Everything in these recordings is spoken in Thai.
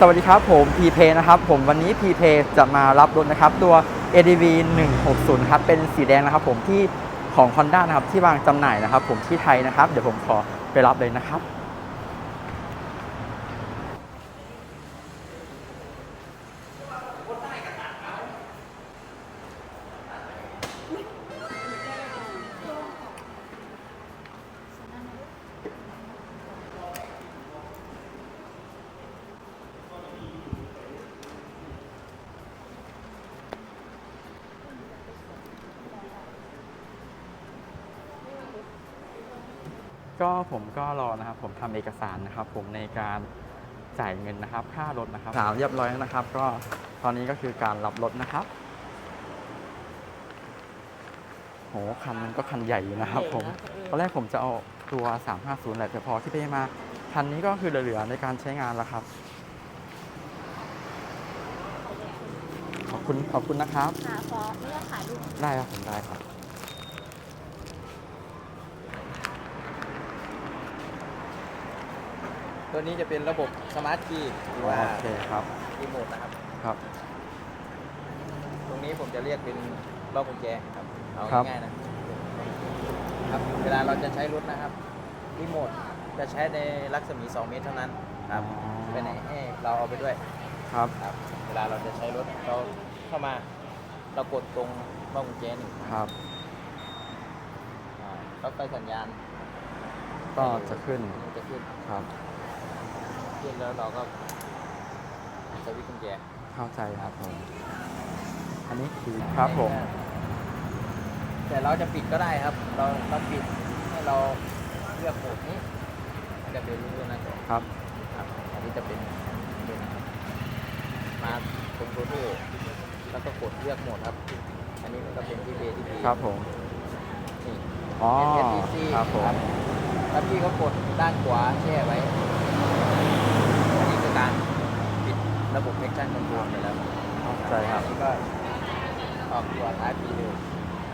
สวัสดีครับผมพีเพนะครับผมวันนี้พีเพจะมารับรถนะครับตัว ADV 160นะครับเป็นสีแดงนะครับผมที่ของ Honda นะครับที่วางจำหน่ายนะครับผมที่ไทยนะครับ เดี๋ยวผมขอไปรับเลยนะครับ ก็ผมก็รอนะครับผมทำเอกสารนะครับ ผมในการจ่ายเงินนะครับ ค่ารถนะครับถามเรียบร้อยแล้วนะครับ ก็ตอนนี้ก็คือการรับรถนะครับโหคันมันก็คันใหญ่อยู่นะครับ ผมตอนแรกผมจะเอาตัว 350แหละแต่พอที่ไปมาคันนี้ก็คือเหลือๆในการใช้งานแล้วครับ ขอบคุณขอบคุณนะครับค่ะขออนุญาตถ่ายรูปได้ครับผมได้ครับ ตัวนี้จะเป็นระบบสมาร์ทคีย์หรือว่าโอเคครับ รีโมทนะครับ ครับ ตรงนี้ผมจะเรียกเป็นล็อกกุญแจครับเอาครับ ง่ายๆนะครับเวลาเราจะใช้รถนะครับรีโมทจะใช้ในรัศมี 2 เมตรเท่านั้นครับอ๋อไปไหนให้เราเอาไปด้วยครับ ครับ เวลาเราจะใช้รถเราเข้ามาเรากดตรงล็อกกุญแจหนึ่งครับ อ่าแล้วไฟสัญญาณก็จะขึ้น มันจะขึ้น ครับ ขึ้นแล้วเราก็สวิตช์กุญแจเข้าใจครับผม อันนี้คือครับผม แต่เราจะปิดก็ได้ครับ เราเราปิดให้เราเลือกโหมดนี้มันจะเป็นรูปหน้าจอครับครับ อันนี้จะเป็นเป็นมาตรงโทโต้แล้วก็กดเลือกโหมดครับ อันนี้มันก็เป็นที่เบที่บีครับผมนี่อ๋อ NTC ครับผม แล้วพี่ก็กดด้านขวาแช่ไว้อันนี้คือ การปิดระบบ Action Control ไปแล้วเข้าใจครับอันนี้ก็ออกตัวท้ายปีเลย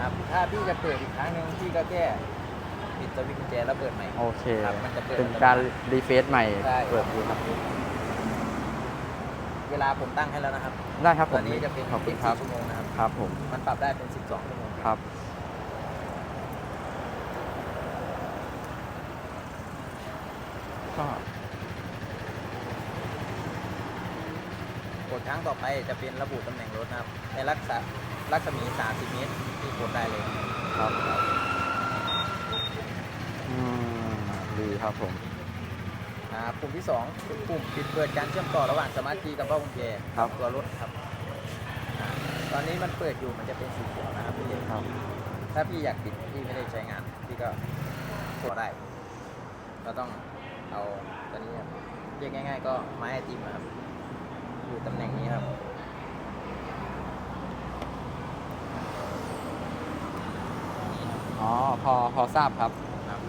ครับถ้าพี่จะเปิดอีกครั้งหนึ่งพี่ก็แค่ปิดสวิตช์กุญแจแล้วเปิดใหม่ โอเค ครับมันจะเปิด เป็นการรีเฟซใหม่ใช่เปิดดูครับ เวลาผมตั้งให้แล้วนะครับ ได้ครับผตอมนนี้จะเป็นขอบคุณครับ 24ชั่วโมงนะครับ ครับผม มันปรับได้เป็น 12 ชั่วโมง ครับ ก็ ดครั้งต่อไปจะเป็นระบุตำแหน่งรถนะครับในรักษารัศมี 30 เมตรที่กดได้เลยครับอืมดีครับผมนะครับปุ่มที่2คือปุ่มปิดเปิดการเชื่อมต่อระหว่างสมาร์ทคีย์กับเบ้ากุญแจครับ ตัวรถครับอ่าตอนนี้มันเปิดอยู่มันจะเป็นสีเขียวนะครับพี่ครับ ถ้าพี่อยากปิดพี่ไม่ได้ใช้งานพี่ก็กดได้เราต้องเอาตัวนี้ครับเรียกง่าย ๆ ก็ไม้ไอติมนะครับ อยู่ตำแหน่งนี้ครับ อ๋อ พอ พอทราบครับ ครับ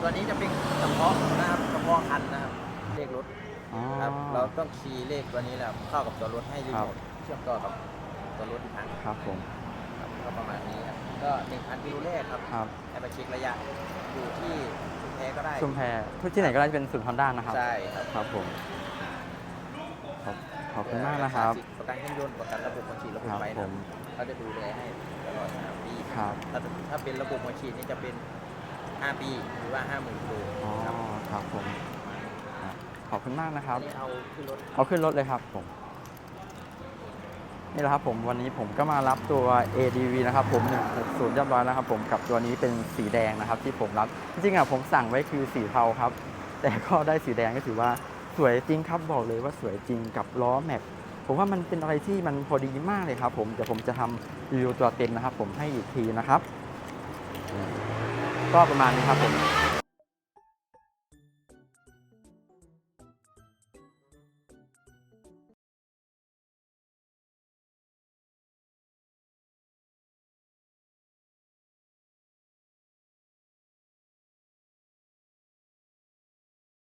ตัวนี้จะเป็นเฉพาะนะครับเฉพาะคันนะครับ เลขรถอ๋อ ครับ เราต้องคีย์เลขตัวนี้แหละเข้ากับตัวรถให้รีครัโมบทเชื่อมต่อกับตัวรถอีกครั้งครับผม ครับก็ประมาณนี้ครับก็1,000กิโลแรกครับครับ ให้ไปเช็คระยะอยู่ที่ชุมแพก็ได้ชุมแพทุกที่ไหนก็ได้เป็นศูนย์ฮอนด้านะครับ ใช่ครับ ครับผมข อบขอบคุณมากนะครับประกันเครื่องยนต์ประกันระบบหัวฉีดระบบครับไฟผนะมเขาจะดูแลให้ตลอด3ปีครับถ้าถ้าเป็นระบบหัวฉีดนี่จะเป็น 5 ปีหรือว่า 50,000กิโลอ๋อครับครับผมอะขอบคุณมากนะครับอันนี้เอาขึ้นรถเอาขึ้นรถเลยครับผมนี่แหละครับผมวันนี้ผมก็มารับตัว ADV นะครับผม160เรียบร้อยแล้วครับผมกับตัวนี้เป็นสีแดงนะครับที่ผมรับ จริงๆอะผมสั่งไว้คือสีเทาครับ แต่ก็ได้สีแดงก็ถือว่า สวยจริงครับบอกเลยว่าสวยจริงกับล้อแม็กผมว่ามันเป็นอะไรที่มันพอดีมากเลยครับ ผมเดี๋ยวผมจะทำรีวิวตัวเต็มนะครับ ผมให้อีกทีนะครับ ก็ประมาณนี้ครับผม